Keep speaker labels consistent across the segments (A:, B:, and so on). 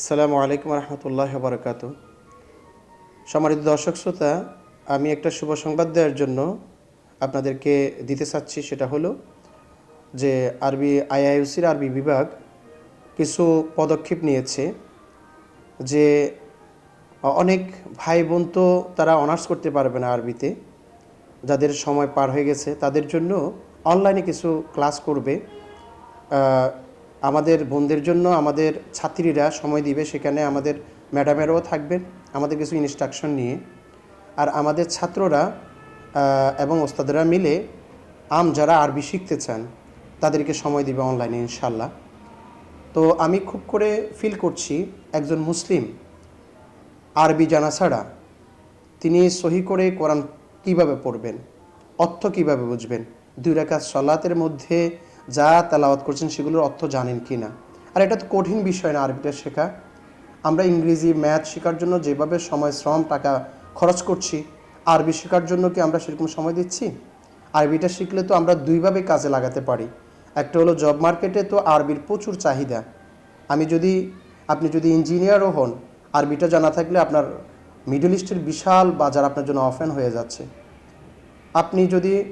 A: আসসালামু আলাইকুম রহমতুল্লাহ বরকাত সম্মানিত দর্শক শ্রোতা, আমি একটা শুভ সংবাদ দেওয়ার জন্য আপনাদেরকে দিতে চাচ্ছি সেটা হলো যে আরবি আইআইউসির আরবি বিভাগ কিছু পদক্ষেপ নিয়েছে যে অনেক ভাই বোন তো তারা অনার্স করতে পারবে না আরবিতে, যাদের সময় পার হয়ে গেছে, তাদের জন্য অনলাইনে কিছু ক্লাস করবে। আমাদের বোনদের জন্য আমাদের ছাত্রীরা সময় দিবে, সেখানে আমাদের ম্যাডামেরাও থাকবেন, আমাদের কিছু ইনস্ট্রাকশন নিয়ে। আর আমাদের ছাত্ররা এবং ওস্তাদেরা মিলে আম যারা আরবি শিখতে চান, তাদেরকে সময় দিবে অনলাইনে ইনশাল্লাহ তো আমি খুব করে ফিল করছি, একজন মুসলিম আরবি জানা ছাড়া তিনি সহি করে কোরআন কীভাবে পড়বেন, অর্থ কীভাবে বুঝবেন, দুই রাকাত সলাতের মধ্যে যা তেলাওয়াত করছেন সেগুলোর অর্থ জানেন কি না। আর এটা তো কঠিন বিষয় না আরবিটা শেখা। আমরা ইংরেজি ম্যাথ শেখার জন্য যেভাবে সময়, শ্রম, টাকা খরচ করছি, আরবি শেখার জন্য কি আমরা সেরকম সময় দিচ্ছি? আরবিটা শিখলে তো আমরা দুইভাবে কাজে লাগাতে পারি। একটা হলো জব মার্কেটে তো আরবির প্রচুর চাহিদা। আমি যদি, আপনি যদি ইঞ্জিনিয়ারও হন, আরবিটা জানা থাকলে আপনার মিডল ইস্টের বিশাল বাজার আপনার জন্য অফেন হয়ে যাচ্ছে। আপনি যদি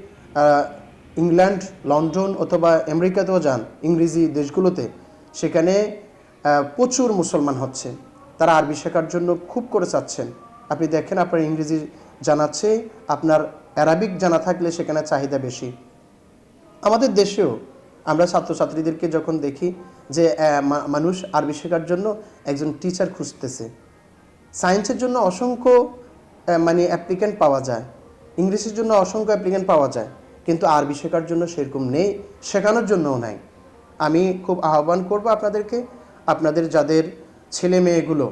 A: ইংল্যান্ড, লন্ডন অথবা আমেরিকাতেও যান ইংরেজি দেশগুলোতে, সেখানে প্রচুর মুসলমান হচ্ছে। তারা আরবি শেখার জন্য খুব করে চাচ্ছেন। আপনি দেখেন আপনার ইংরেজি জানাচ্ছে, আপনার অ্যারাবিক জানা থাকলে সেখানে চাহিদা বেশি। আমাদের দেশেও আমরা ছাত্রছাত্রীদেরকে যখন দেখি যে মানুষ আরবি শেখার জন্য একজন টিচার খুঁজতেছে সায়েন্সের জন্য অসংখ্য মানে অ্যাপ্লিক্যান্ট পাওয়া যায় ইংলিশের জন্য অসংখ্য অ্যাপ্লিক্যান্ট পাওয়া যায়। কিন্তু আরবি শেখার জন্য সেরকম নেই, শেখানোর জন্যও নাই। আমি খুব আহ্বান করব আপনাদেরকে, আপনাদের যাদের ছেলে মেয়েগুলো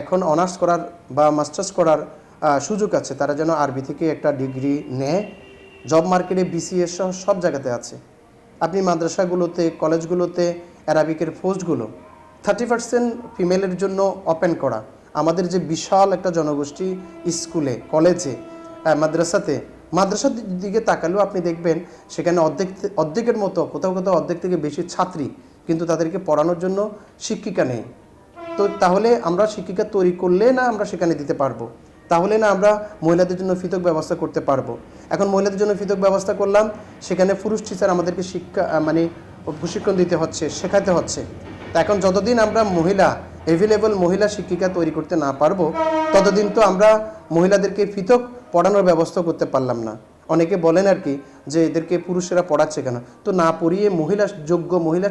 A: এখন অনার্স করার বা মাস্টার্স করার সুযোগ আছে, তারা যেন আরবি থেকে একটা ডিগ্রি নেয়, জব মার্কেটে বিসিএস সহ সব জায়গাতে আছে। আপনি মাদ্রাসাগুলোতে, কলেজগুলোতে, অ্যারাবিকের পোস্টগুলো থার্টি পার্সেন্ট ফিমেলের জন্য ওপেন করা। আমাদের যে বিশাল একটা জনগোষ্ঠী স্কুলে, কলেজে মাদ্রাসাতে মাদ্রাসার দিকে তাকালেও আপনি দেখবেন সেখানে অর্ধেক অর্ধেকের মতো, কোথাও কোথাও অর্ধেক থেকে বেশি ছাত্রী কিন্তু তাদেরকে পড়ানোর জন্য শিক্ষিকা নেই। তো তাহলে আমরা শিক্ষিকা তৈরি করলে না আমরা সেখানে দিতে পারব? তাহলে না আমরা মহিলাদের জন্য পৃথক ব্যবস্থা করতে পারব? এখন মহিলাদের জন্য পৃথক ব্যবস্থা করলাম, সেখানে পুরুষ টিচার আমাদেরকে শিক্ষা মানে প্রশিক্ষণ দিতে হচ্ছে, শেখাতে হচ্ছে। তা এখন যতদিন আমরা মহিলা অ্যাভেলেবল মহিলা শিক্ষিকা তৈরি করতে না পারব, ততদিন তো আমরা মহিলাদেরকে পৃথক পড়ানোর ব্যবস্থা করতে পারলাম না। অনেকে বলেন আর কি যে এদেরকে পুরুষেরা পড়াচ্ছে কেন? তো না পড়িয়ে মহিলা, যোগ্য মহিলা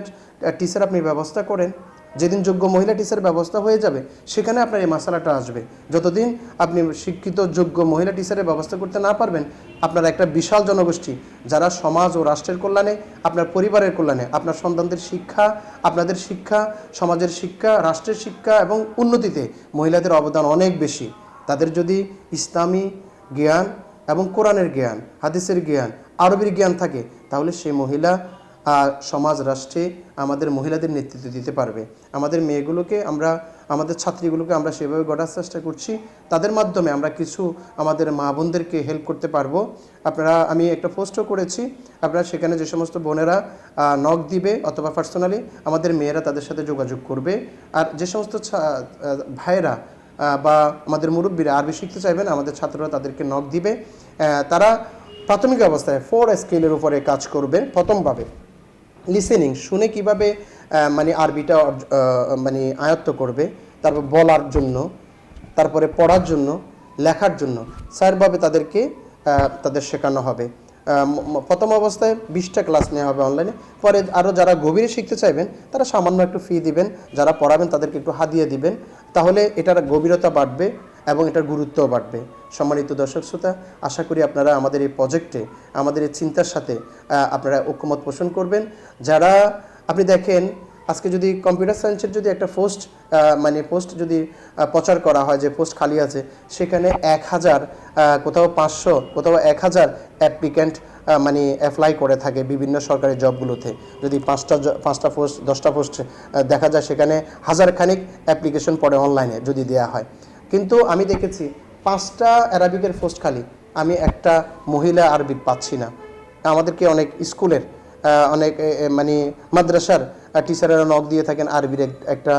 A: টিচার আপনি ব্যবস্থা করেন। যেদিন যোগ্য মহিলা টিচার ব্যবস্থা হয়ে যাবে, সেখানে আপনার এই মশালাটা আসবে। যতদিন আপনি শিক্ষিত, যোগ্য মহিলা টিচারের ব্যবস্থা করতে না পারবেন, আপনার একটা বিশাল জনগোষ্ঠী, যারা সমাজ ও রাষ্ট্রের কল্যাণে, আপনার পরিবারের কল্যাণে, আপনার সন্তানদের শিক্ষা, আপনাদের শিক্ষা, সমাজের শিক্ষা, রাষ্ট্রের শিক্ষা এবং উন্নতিতে মহিলাদের অবদান অনেক বেশি। তাদের যদি ইসলামী জ্ঞান এবং কোরআনের জ্ঞান, হাদিসের জ্ঞান, আরবির জ্ঞান থাকে, তাহলে সেই মহিলা সমাজ রাষ্ট্রে আমাদের মহিলাদের নেতৃত্ব দিতে পারবে। আমাদের মেয়েগুলোকে আমরা, আমাদের ছাত্রীগুলোকে আমরা সেভাবে গড়ার চেষ্টা করছি। তাদের মাধ্যমে আমরা কিছু আমাদের মা বোনদেরকে হেল্প করতে পারব। আপনারা, আমি একটা পোস্টও করেছি। আপনারা সেখানে যে সমস্ত বোনেরা নক দিবে অথবা পার্সোনালি আমাদের মেয়েরা তাদের সাথে যোগাযোগ করবে। আর যে সমস্ত ভাইয়েরা বা আমাদের মুরব্বীরা আরবি শিখতে চাইবেন আমাদের ছাত্ররা তাদেরকে নক দিবে। তারা প্রাথমিক অবস্থায় ফোর স্কেলের উপরে কাজ করবে প্রথমভাবে। লিসেনিং শুনে কীভাবে মানে আরবিটা মানে আয়ত্ত করবে, তারপর বলার জন্য, তারপরে পড়ার জন্য, লেখার জন্য স্যারভাবে তাদেরকে তাদের শেখানো হবে। প্রথম অবস্থায় বিশটা ক্লাস নেওয়া হবে অনলাইনে পরে আরও যারা গভীরে শিখতে চাইবেন, তারা সামান্য একটু ফি দিবেন, যারা পড়াবেন তাদেরকে একটু হাদিয়ে দিবেন। তাহলে এটার গভীরতা বাড়বে এবং এটার গুরুত্বও বাড়বে। সম্মানিত দর্শক শ্রোতা, আশা করি আপনারা আমাদের এই প্রজেক্টে আমাদের এই চিন্তার সাথে আপনারা ঐক্যমত পোষণ করবেন। যারা, আপনি দেখেন আজকে যদি কম্পিউটার সায়েন্সের যদি একটা পোস্ট মানে পোস্ট যদি প্রচার করা হয়, যে পোস্ট খালি আছে, সেখানে এক হাজার কোথাও পাঁচশো, কোথাও এক হাজার অ্যাপ্লিক্যান্ট মানে অ্যাপ্লাই করে থাকে বিভিন্ন সরকারি জবগুলোতে। যদি পাঁচটা পাঁচটা পোস্ট দশটা পোস্ট দেখা যায় সেখানে হাজার খানিক অ্যাপ্লিকেশন পড়ে অনলাইনে যদি দেওয়া হয়। কিন্তু আমি দেখেছি পাঁচটা অ্যারাবিকের পোস্ট খালি, আমি একটা মহিলা আরবি পাচ্ছি না। আমাদেরকে অনেক স্কুলের অনেক মানে মাদ্রাসার টিচারেরা নক দিয়ে থাকেন, আরবির একটা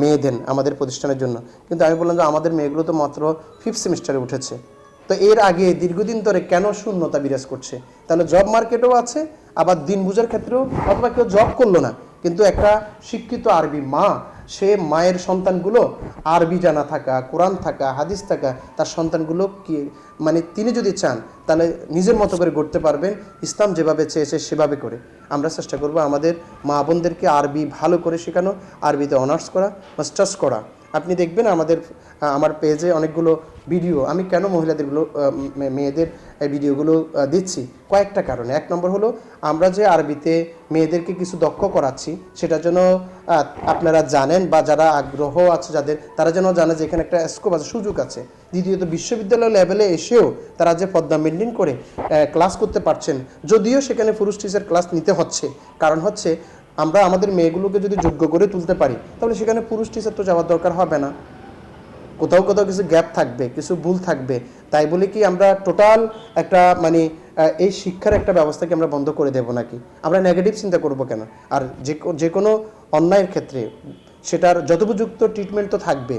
A: মেয়ে দেন আমাদের প্রতিষ্ঠানের জন্য। কিন্তু আমি বললাম যে, আমাদের মেয়েগুলো তো মাত্র ফিফথ সেমিস্টারে উঠেছে। তো এর আগে দীর্ঘদিন ধরে কেন শূন্যতা বিরাজ করছে? তাহলে জব মার্কেটও আছে, আবার দিন বুঝার ক্ষেত্রেও অথবা কেউ জব করল না। কিন্তু একটা শিক্ষিত আরবি মা সে মায়ের সন্তানগুলো আরবি জানা থাকা, কোরআন থাকা, হাদিস থাকা, তার সন্তানগুলো কি মানে তিনি যদি চান, তাহলে নিজের মতো করে গড়তে পারবেন। ইসলাম যেভাবে চেয়েছে সেভাবে করে। আমরা চেষ্টা করব আমাদের মা বোনদেরকে আরবি ভালো করে শেখানো, আরবিতে অনার্স করা, মাস্টার্স করা। আপনি দেখবেন আমাদের আমার পেজে অনেকগুলো ভিডিও। আমি কেন মহিলাদেরগুলো মেয়েদের এই ভিডিওগুলো দিচ্ছি। কয়েকটা কারণে। এক নম্বর হলো, আমরা যে আরবিতে মেয়েদেরকে কিছু দক্ষ করাচ্ছি, সেটার জন্য আপনারা জানেন বা যারা আগ্রহ আছে যাদের, তারা যেন জানে যে এখানে একটা স্কোপ আছে, সুযোগ আছে। দ্বিতীয়ত, বিশ্ববিদ্যালয় লেভেলে এসেও তারা যে পদ্মা মেনটেন করে ক্লাস করতে পারছেন, যদিও সেখানে পুরুষ টিচার ক্লাস নিতে হচ্ছে। কারণ হচ্ছে, আমরা আমাদের মেয়েগুলোকে যদি যোগ্য করে তুলতে পারি, তাহলে সেখানে পুরুষ টিচার তো যাওয়ার দরকার হবে না। কোথাও কোথাও কিছু গ্যাপ থাকবে, কিছু ভুল থাকবে। তাই বলে কি আমরা টোটাল একটা মানে এই শিক্ষার একটা ব্যবস্থাকে আমরা বন্ধ করে দেব নাকি? আমরা নেগেটিভ চিন্তা করব কেন? আর যে যে কোনো অন্যায়ের ক্ষেত্রে সেটার যথোপযুক্ত ট্রিটমেন্ট তো থাকবে।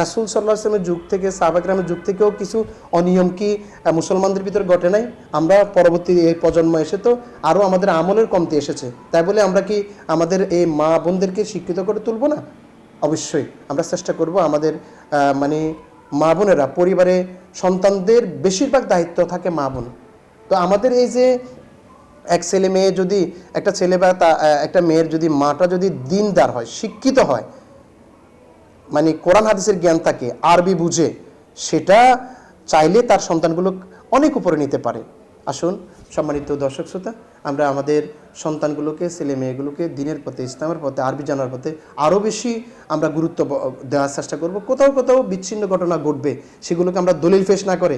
A: রাসুল সাল্লাহ আসলামের যুগ থেকে সাহাবাগ্রামের যুগ থেকেও কিছু অনিয়ম কি মুসলমানদের ভিতরে ঘটে নাই? আমরা পরবর্তী এই প্রজন্ম এসে তো আরও আমাদের আমলের কমতি এসেছে। তাই বলে আমরা কি আমাদের এই মা বোনদেরকে শিক্ষিত করে তুলব না? অবশ্যই আমরা চেষ্টা করব আমাদের মানে মা বোনেরা, পরিবারে সন্তানদের বেশিরভাগ দায়িত্ব থাকে মা বোন। তো আমাদের এই যে এক ছেলে মেয়ে যদি, একটা ছেলে বা তা একটা মেয়ের যদি মাটা যদি দিনদার হয়, শিক্ষিত হয় মানে কোরআন হাদিসের জ্ঞান থাকে, আরবি বুঝে, সেটা চাইলে তার সন্তানগুলো অনেক উপরে নিতে পারে। আসুন সম্মানিত দর্শক শ্রোতা, আমরা আমাদের সন্তানগুলোকে, ছেলে মেয়েগুলোকে দিনের পথে, ইসলামের পথে, আরবি জানার পথে আরও বেশি আমরা গুরুত্ব দেওয়ার চেষ্টা করব। কোথাও কোথাও বিচ্ছিন্ন ঘটনা ঘটবে, সেগুলোকে আমরা দলিল ফেস না করে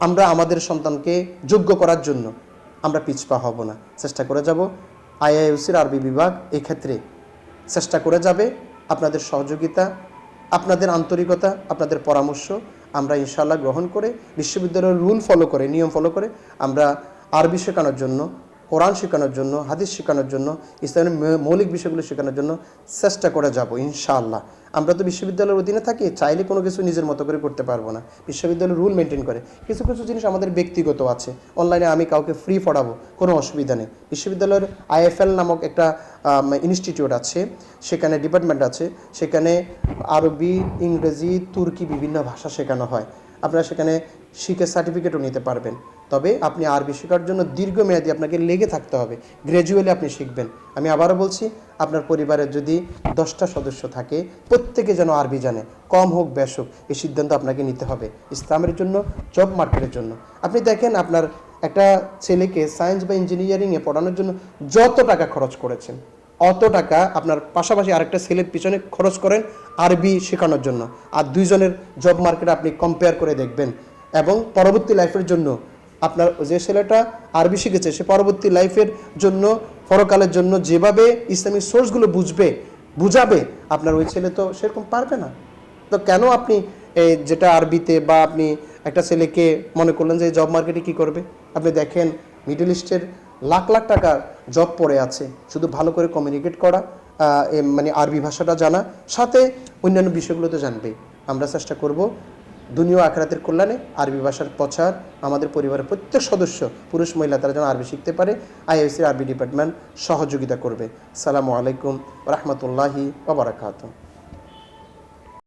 A: আমরা আমাদের সন্তানকে যোগ্য করার জন্য আমরা পিছপা হব না। চেষ্টা করে যাব আইআইউসির আরবি বিভাগ এক্ষেত্রে। চেষ্টা করে যাবে আপনাদের সহযোগিতা, আপনাদের আন্তরিকতা, আপনাদের পরামর্শ আমরা ইনশাল্লাহ গ্রহণ করে, বিশ্ববিদ্যালয়ের রুল ফলো করে, নিয়ম ফলো করে আমরা আরবি শেখানোর জন্য, কোরআন শেখানোর জন্য, হাদিস শেখানোর জন্য, ইসলামের মৌলিক বিষয়গুলো শেখানোর জন্য চেষ্টা করে যাব, ইনশাআল্লাহ। আমরা তো বিশ্ববিদ্যালয়ের অধীনে থাকি, চাইলে কোনো কিছু নিজের মতো করে করতে পারব না। বিশ্ববিদ্যালয়ের রুল মেনটেন করে। কিছু কিছু জিনিস আমাদের ব্যক্তিগত আছে। অনলাইনে আমি কাউকে ফ্রি পড়াবো, কোনো অসুবিধা নেই। বিশ্ববিদ্যালয়ের আইএফএল নামক একটা ইনস্টিটিউট আছে, সেখানে ডিপার্টমেন্ট আছে, সেখানে আরবি, ইংরেজি, তুর্কি বিভিন্ন ভাষা শেখানো হয়। আপনারা সেখানে শিখে সার্টিফিকেটও নিতে পারবেন। তবে আপনি আরবি শেখার জন্য দীর্ঘমেয়াদী আপনাকে লেগে থাকতে হবে। গ্র্যাজুয়ালি আপনি শিখবেন। আমি আবারও বলছি, আপনার পরিবারের যদি দশটা সদস্য থাকে, প্রত্যেকে যেন আরবি জানে। কম হোক, বেশ হোক, এই সিদ্ধান্ত আপনাকে নিতে হবে ইসলামের জন্য জব মার্কেটের জন্য। আপনি দেখেন, আপনার একটা ছেলেকে সায়েন্স বা ইঞ্জিনিয়ারিংয়ে পড়ানোর জন্য যত টাকা খরচ করেছেন, অত টাকা আপনার পাশাপাশি আরেকটা ছেলের পিছনে খরচ করেন আরবি শেখানোর জন্য। আর দুইজনের জব মার্কেট আপনি কম্পেয়ার করে দেখবেন। এবং পরবর্তী লাইফের জন্য আপনার যে ছেলেটা আরবি শিখেছে, সে পরবর্তী লাইফের জন্য, পরকালের জন্য যেভাবে ইসলামিক সোর্সগুলো বুঝবে, বুঝাবে, আপনার ওই ছেলে তো সেরকম পারবে না। তো কেন আপনি এই যেটা আরবিতে বা আপনি একটা ছেলেকে মনে করলেন যে জব মার্কেটে কি করবে? আপনি দেখেন মিডল ইস্টের লাখ লাখ টাকার জব পড়ে আছে, শুধু ভালো করে কমিউনিকেট করা মানে আরবি ভাষাটা জানা, সাথে অন্যান্য বিষয়গুলো তো জানবে আমরা চেষ্টা করব দুনিয়া আখরাতের কল্যাণে আরবি ভাষার প্রচার, আমাদের পরিবারের প্রত্যেক সদস্য, পুরুষ, মহিলা, তারা যেন আরবি শিখতে পারে আইএসসি আরবি ডিপার্টমেন্ট সহযোগিতা করবে। সালামু আলাইকুম রহমতুল্লাহি ওবরাকাতুহ